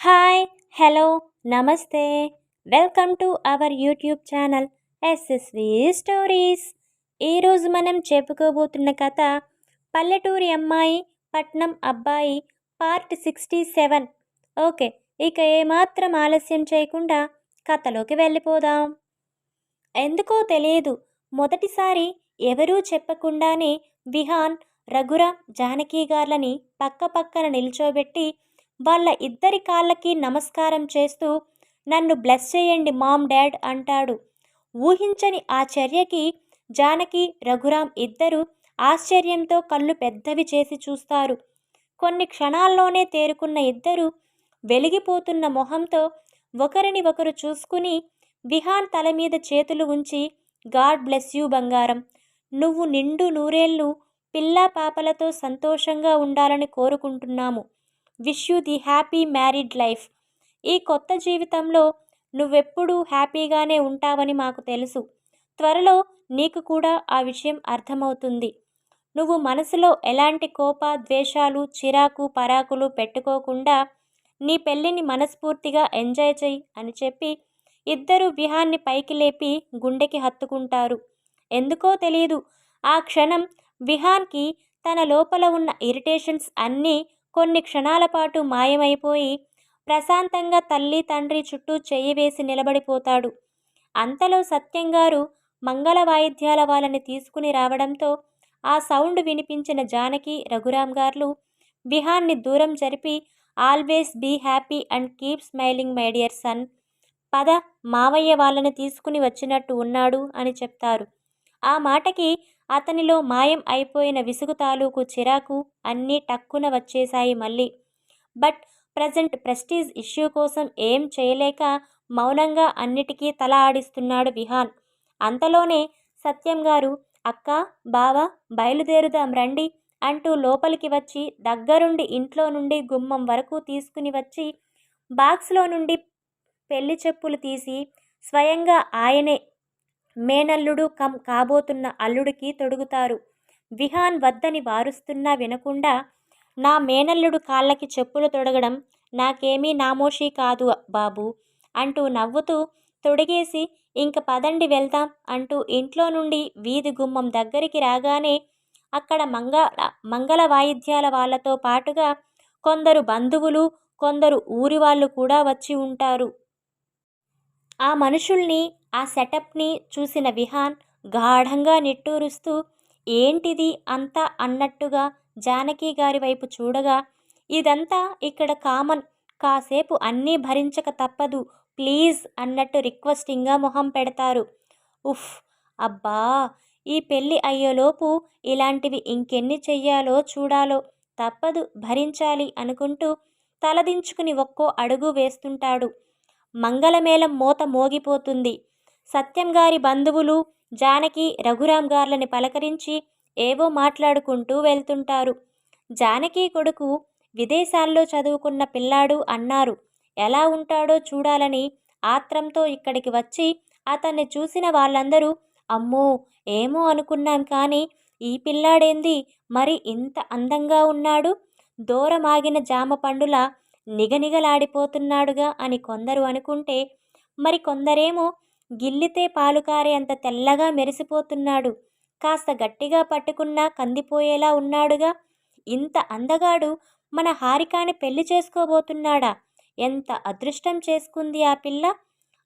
Hi hello నమస్తే. Welcome to our YouTube channel SSV stories ఈరోజు మనం చెప్పుకోబోతున్న కథ పల్లెటూరి అమ్మాయి పట్నం అబ్బాయి పార్ట్ సిక్స్టీ సెవెన్ ఓకే ఇక ఏమాత్రం ఆలస్యం చేయకుండా కథలోకి వెళ్ళిపోదాం. ఎందుకో తెలియదు మొదటిసారి ఎవరూ చెప్పకుండానే విహాన్ రఘురామ్ జానకి గార్లని పక్క పక్కన నిల్చోబెట్టి వాళ్ళ ఇద్దరి కాళ్ళకి నమస్కారం చేస్తూ నన్ను బ్లెస్ చేయండి మామ్ డాడ్ అంటాడు. ఊహించని ఆ చర్యకి జానకి రఘురాం ఇద్దరు ఆశ్చర్యంతో కళ్ళు పెద్దవి చేసి చూస్తారు. కొన్ని క్షణాల్లోనే తేరుకున్న ఇద్దరు వెలిగిపోతున్న మొహంతో ఒకరిని ఒకరు చూసుకుని విహాన్ తల మీద చేతులు ఉంచి గాడ్ బ్లెస్ యూ బంగారం! నువ్వు నిండు నూరేళ్ళు పిల్లా పాపలతో సంతోషంగా ఉండాలని కోరుకుంటున్నాము. Wish you the happy married life. ఈ కొత్త జీవితంలో నువ్వెప్పుడూ హ్యాపీగానే ఉంటావని మాకు తెలుసు. త్వరలో నీకు కూడా ఆ విషయం అర్థమవుతుంది. నువ్వు మనసులో ఎలాంటి కోప ద్వేషాలు చిరాకు పరాకులు పెట్టుకోకుండా నీ పెళ్ళిని మనస్ఫూర్తిగా ఎంజాయ్ చెయ్యి అని చెప్పి ఇద్దరు విహాన్ని పైకి లేపి గుండెకి హత్తుకుంటారు. ఎందుకో తెలియదు ఆ క్షణం విహాన్కి తన లోపల ఉన్న ఇరిటేషన్స్ అన్నీ కొన్ని క్షణాల పాటు మాయమైపోయి ప్రశాంతంగా తల్లి తండ్రి చుట్టూ చెయ్యి వేసి నిలబడిపోతాడు. అంతలో సత్యంగారు మంగళ వాయిద్యాల వాళ్ళని తీసుకుని రావడంతో ఆ సౌండ్ వినిపించిన జానకి రఘురాం గారు విహాన్ని దూరం జరిపి always be happy and keep smiling my dear son. పద మావయ్య వాళ్ళని తీసుకుని వచ్చినట్టు ఉన్నాడు అని చెప్తారు. ఆ మాటకి అతనిలో మాయం అయిపోయిన విసుగు తాలూకు చిరాకు అన్నీ టక్కున వచ్చేశాయి మళ్ళీ. బట్ ప్రజెంట్ ప్రెస్టీజ్ ఇష్యూ కోసం ఏం చేయలేక మౌనంగా అన్నిటికీ తల ఆడిస్తున్నాడు విహాన్. అంతలోనే సత్యం గారు అక్క బావ బయలుదేరుదాం రండి అంటూ లోపలికి వచ్చి దగ్గరుండి ఇంట్లో నుండి గుమ్మం వరకు తీసుకుని వచ్చి బాక్స్లో నుండి పెళ్ళి చెప్పులు తీసి స్వయంగా ఆయనే మేనల్లుడు కం కాబోతున్న అల్లుడికి తొడుగుతారు. విహాన్ వద్దని వారుస్తున్నా వినకుండా నా మేనల్లుడు కాళ్ళకి చెప్పులు తొడగడం నాకేమీ నామోషి కాదు బాబు అంటూ నవ్వుతూ తొడిగేసి ఇంక పదండి వెళ్దాం అంటూ ఇంట్లో నుండి వీధి గుమ్మం దగ్గరికి రాగానే అక్కడ మంగ మంగళ వాయిద్యాల వాళ్ళతో పాటుగా కొందరు బంధువులు కొందరు ఊరి వాళ్ళు కూడా వచ్చి ఉంటారు. ఆ మనుషుల్ని ఆ సెటప్ని చూసిన విహాన్ గాఢంగా నిట్టూరుస్తూ ఏంటిది అంతా అన్నట్టుగా జానకి గారి వైపు చూడగా ఇదంతా ఇక్కడ కామన్ కాసేపు అన్నీ భరించక తప్పదు ప్లీజ్ అన్నట్టు రిక్వెస్టింగ్గా మొహం పెడతారు. ఉఫ్ అబ్బా! ఈ పెళ్ళి అయ్యేలోపు ఇలాంటివి ఇంకెన్ని చెయ్యాలో చూడాలో తప్పదు భరించాలి అనుకుంటూ తలదించుకుని ఒక్కో అడుగు వేస్తుంటాడు. మంగళమేళం మూత మోగిపోతుంది. సత్యం గారి బంధువులు జానకి రఘురాం గార్లని పలకరించి ఏవో మాట్లాడుకుంటూ వెళ్తుంటారు. జానకి కొడుకు విదేశాల్లో చదువుకున్న పిల్లాడు అన్నారు ఎలా ఉంటాడో చూడాలని ఆత్రంతో ఇక్కడికి వచ్చి అతన్ని చూసిన వాళ్ళందరూ అమ్మో ఏమో అనుకున్నాం కానీ ఈ పిల్లాడేంది? మరి ఇంత అందంగా ఉన్నాడు? దూరమాగిన జామ పండుల నిగనిగలాడిపోతున్నాడుగా అని కొందరు అనుకుంటే మరి కొందరేమో గిల్లితే పాలుకారే అంత తెల్లగా మెరిసిపోతున్నాడు. కాస్త గట్టిగా పట్టుకున్నా కందిపోయేలా ఉన్నాడుగా. ఇంత అందగాడు మన హారికాని పెళ్ళి చేసుకోబోతున్నాడా? ఎంత అదృష్టం చేసుకుంది ఆ పిల్ల?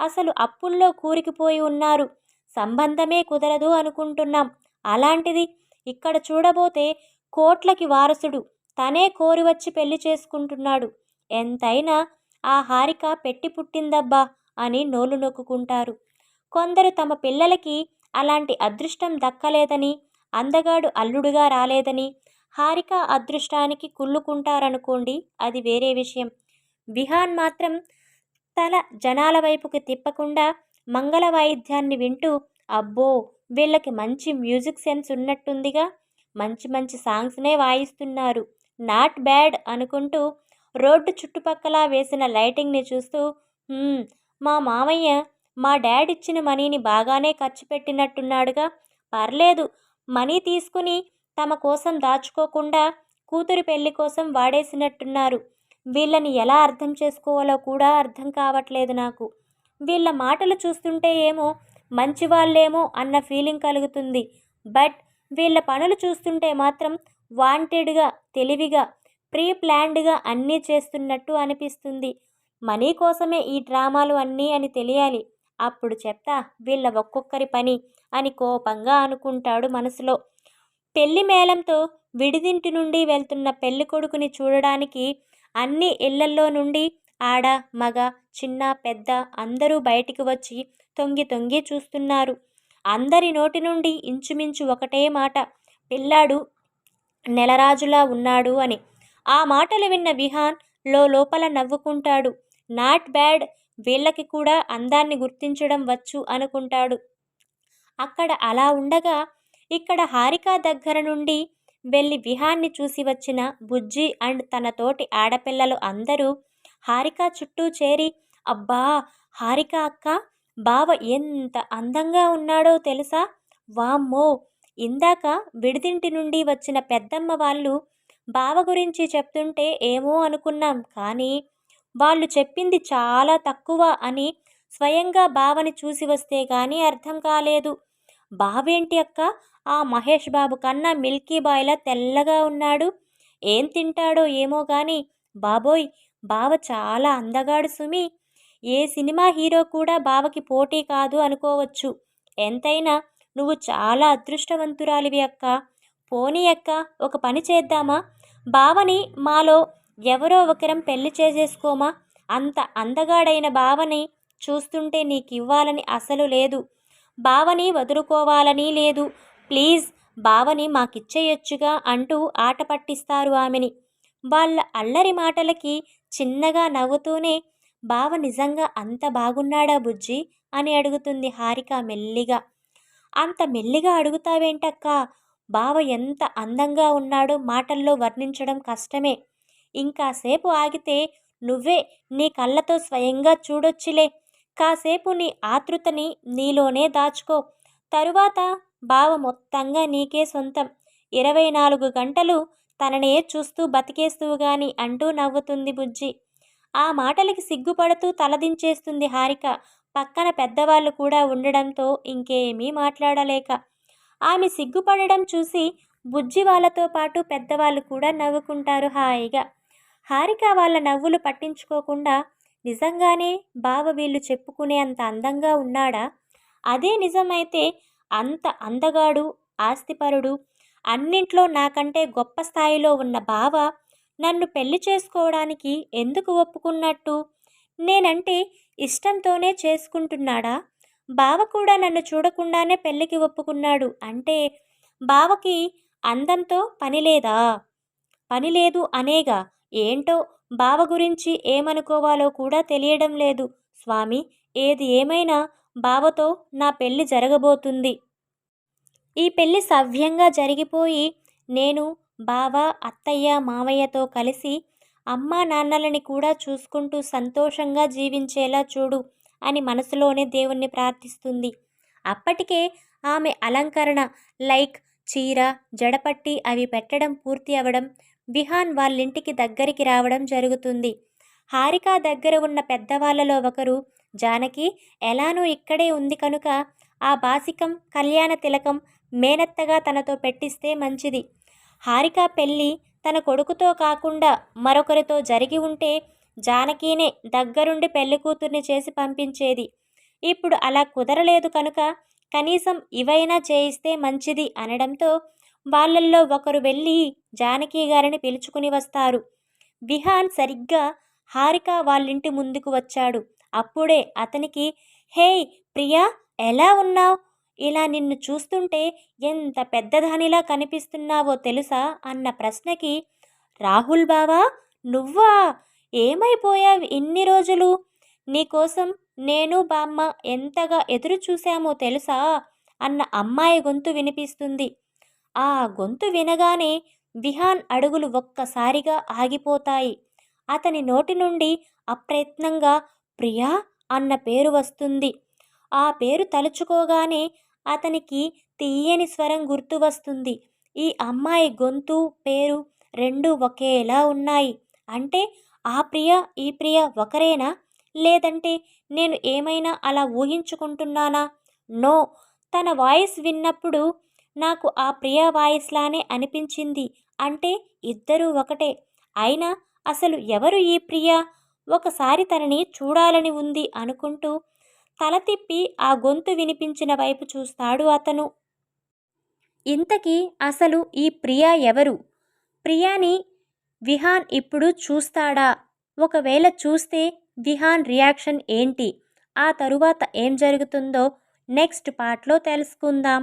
అసలు అప్పుల్లో కూరికిపోయి ఉన్నారు. సంబంధమే కుదరదు అనుకుంటున్నాం. అలాంటిది ఇక్కడ చూడబోతే కోట్లకి వారసుడు. తనే కోరి వచ్చి పెళ్ళి చేసుకుంటున్నాడు. ఎంతైనా ఆ హారిక పెట్టి పుట్టిందబ్బా అని నోలు నొక్కుంటారు కొందరు తమ పిల్లలకి అలాంటి అదృష్టం దక్కలేదని అందగాడు అల్లుడుగా రాలేదని హారిక అదృష్టానికి కుళ్ళుకుంటారనుకోండి అది వేరే విషయం. విహాన్ మాత్రం తల జనాల వైపుకి తిప్పకుండా మంగళ వాయిద్యాన్ని వింటూ అబ్బో వీళ్ళకి మంచి మ్యూజిక్ సెన్స్ ఉన్నట్టుందిగా మంచి మంచి సాంగ్స్నే వాయిస్తున్నారు. నాట్ బ్యాడ్ అనుకుంటూ రోడ్డు చుట్టుపక్కల వేసిన లైటింగ్ని చూస్తూ మా మామయ్య మా డాడ్ ఇచ్చిన మనీని బాగానే ఖర్చు పెట్టినట్టున్నాడుగా. పర్లేదు. మనీ తీసుకుని తమ కోసం దాచుకోకుండా కూతురు పెళ్ళి కోసం వాడేసినట్టున్నారు. వీళ్ళని ఎలా అర్థం చేసుకోవాలో కూడా అర్థం కావట్లేదు నాకు. వీళ్ళ మాటలు చూస్తుంటే ఏమో మంచి వాళ్ళేమో అన్న ఫీలింగ్ కలుగుతుంది. బట్ వీళ్ళ పనులు చూస్తుంటే మాత్రం వాంటెడ్గా తెలివిగా ప్రీ ప్లాన్డ్గా అన్నీ చేస్తున్నట్టు అనిపిస్తుంది. మనీ కోసమే ఈ డ్రామాలు అన్నీ అని తెలియాలి. అప్పుడు చెప్తా వీళ్ళ ఒక్కొక్కరి పని అని కోపంగా అనుకుంటాడు మనసులో. పెళ్ళి మేళంతో విడిదింటి నుండి వెళ్తున్న పెళ్ళి కొడుకుని చూడడానికి అన్ని ఇళ్ళల్లో నుండి ఆడ మగ చిన్న పెద్ద అందరూ బయటికి వచ్చి తొంగి తొంగి చూస్తున్నారు. అందరి నోటి నుండి ఇంచుమించు ఒకటే మాట పిల్లాడు నెలరాజులా ఉన్నాడు అని. ఆ మాటలు విన్న విహాన్లో లోపల నవ్వుకుంటాడు. నాట్ బ్యాడ్ వీళ్ళకి కూడా అందాన్ని గుర్తించడం వచ్చు అనుకుంటాడు. అక్కడ అలా ఉండగా ఇక్కడ హారిక దగ్గర నుండి వెళ్ళి విహాన్ని చూసి వచ్చిన బుజ్జి అండ్ తన తోటి ఆడపిల్లలు అందరూ హారిక చుట్టూ చేరి అబ్బా హారిక అక్క బావ ఎంత అందంగా ఉన్నాడో తెలుసా? వామ్మో! ఇందాక విడిదింటి నుండి వచ్చిన పెద్దమ్మ వాళ్ళు బావ గురించి చెప్తుంటే ఏమో అనుకున్నాం కానీ వాళ్ళు చెప్పింది చాలా తక్కువ అని స్వయంగా బావని చూసి వస్తే కానీ అర్థం కాలేదు. బావేంటి అక్క? ఆ మహేష్ బాబు కన్నా మిల్కీ బాయ్లా తెల్లగా ఉన్నాడు. ఏం తింటాడో ఏమో కానీ బాబోయ్ బావ చాలా అందగాడు సుమి. ఏ సినిమా హీరో కూడా బావకి పోటీ కాదు అనుకోవచ్చు. ఎంతైనా నువ్వు చాలా అదృష్టవంతురాలివి అక్క. పోనీ అక్క ఒక పని చేద్దామా? బావని మాలో ఎవరో ఒకరం పెళ్ళి చేసేసుకోమా? అంత అందగాడైన బావని చూస్తుంటే నీకివ్వాలని అసలు లేదు. బావని వదులుకోవాలని లేదు. ప్లీజ్ బావని మాకిచ్చేయొచ్చుగా అంటూ ఆట పట్టిస్తారు ఆమెని. వాళ్ళ అల్లరి మాటలకి చిన్నగా నవ్వుతూనే బావ నిజంగా అంత బాగున్నాడా బుజ్జి? అని అడుగుతుంది హారిక మెల్లిగా. అంత మెల్లిగా అడుగుతావేంటక్కా? బావ ఎంత అందంగా ఉన్నాడో మాటల్లో వర్ణించడం కష్టమే. ఇంకాసేపు ఆగితే నువ్వే నీ కళ్ళతో స్వయంగా చూడొచ్చులే. కాసేపు నీ ఆతృతని నీలోనే దాచుకో. తరువాత బావ మొత్తంగా నీకే సొంతం. ఇరవై నాలుగు గంటలు తననే చూస్తూ బతికేస్తువు గాని అంటూ నవ్వుతుంది బుజ్జి. ఆ మాటలకి సిగ్గుపడుతూ తలదించేస్తుంది హారిక. పక్కన పెద్దవాళ్ళు కూడా ఉండడంతో ఇంకేమీ మాట్లాడలేక. ఆమె సిగ్గుపడడం చూసి బుజ్జి వాళ్ళతో పాటు పెద్దవాళ్ళు కూడా నవ్వుకుంటారు హాయిగా. హారిక వాళ్ళ నవ్వులు పట్టించుకోకుండా నిజంగానే బావ వీళ్ళు చెప్పుకునే అంత అందంగా ఉన్నాడా? అదే నిజమైతే అంత అందగాడు ఆస్తిపరుడు అన్నింట్లో నాకంటే గొప్ప స్థాయిలో ఉన్న బావ నన్ను పెళ్ళి చేసుకోవడానికి ఎందుకు ఒప్పుకున్నట్టు? నేనంటే ఇష్టంతోనే చేసుకుంటున్నాడా? బావ కూడా నన్ను చూడకుండానే పెళ్ళికి ఒప్పుకున్నాడు అంటే బావకి అందంతో పని లేదా? పని లేదు అనేగా ఏంటో బావ గురించి ఏమనుకోవాలో కూడా తెలియడం లేదు. స్వామి ఏది ఏమైనా బావతో నా పెళ్ళి జరగబోతుంది. ఈ పెళ్ళి సవ్యంగా జరిగిపోయి నేను బావ అత్తయ్య మావయ్యతో కలిసి అమ్మా నాన్నలని కూడా చూసుకుంటూ సంతోషంగా జీవించేలా చూడు అని మనసులోనే దేవుణ్ణి ప్రార్థిస్తుంది. అప్పటికే ఆమె అలంకరణ లైక్ చీర జడపట్టి అవి పెట్టడం పూర్తి అవడం విహాన్ వాళ్ళింటికి దగ్గరికి రావడం జరుగుతుంది. హారిక దగ్గర ఉన్న పెద్దవాళ్ళలో ఒకరు జానకి ఎలానూ ఇక్కడే ఉంది కనుక ఆ బాసికం కళ్యాణ తిలకం మేనత్తగా తనతో పెట్టిస్తే మంచిది. హారిక పెళ్ళి తన కొడుకుతో కాకుండా మరొకరితో జరిగి ఉంటే జానకీనే దగ్గరుండి పెళ్ళి కూతుర్ని చేసి పంపించేది. ఇప్పుడు అలా కుదరలేదు కనుక కనీసం ఇవైనా చేయిస్తే మంచిది అనడంతో వాళ్ళల్లో ఒకరు వెళ్ళి జానకి గారిని పిలుచుకుని వస్తారు. విహాన్ సరిగ్గా హారిక వాళ్ళింటి ముందుకు వచ్చాడు. అప్పుడే అతనికి హే ప్రియా ఎలా ఉన్నావు? ఇలా నిన్ను చూస్తుంటే ఎంత పెద్దదానిలా కనిపిస్తున్నావో తెలుసా? అన్న ప్రశ్నకి రాహుల్ బావా నువ్వా? ఏమైపోయావు ఇన్ని రోజులు? నీకోసం నేను బామ్మ ఎంతగా ఎదురు చూశామో తెలుసా? అన్న అమ్మాయి గొంతు వినిపిస్తుంది. ఆ గొంతు వినగానే విహాన్ అడుగులు ఒక్కసారిగా ఆగిపోతాయి. అతని నోటి నుండి అప్రయత్నంగా ప్రియా అన్న పేరు వస్తుంది. ఆ పేరు తలుచుకోగానే అతనికి తీయని స్వరం గుర్తు వస్తుంది. ఈ అమ్మాయి గొంతు పేరు రెండు ఒకేలా ఉన్నాయి. అంటే ఆ ప్రియ ఈ ప్రియ ఒకరేనా? లేదంటే నేను ఏమైనా అలా ఊహించుకుంటున్నానా? నో. తన వాయిస్ విన్నప్పుడు నాకు ఆ ప్రియా వాయిస్లానే అనిపించింది. అంటే ఇద్దరూ ఒకటే. అయినా అసలు ఎవరు ఈ ప్రియ? ఒకసారి తనని చూడాలని ఉంది అనుకుంటూ తల తిప్పి ఆ గొంతు వినిపించిన వైపు చూస్తాడు అతను. ఇంతకీ అసలు ఈ ప్రియా ఎవరు? ప్రియాని విహాన్ ఇప్పుడు చూస్తాడా? ఒకవేళ చూస్తే విహాన్ రియాక్షన్ ఏంటి? ఆ తరువాత ఏం జరుగుతుందో నెక్స్ట్ పార్ట్లో తెలుసుకుందాం.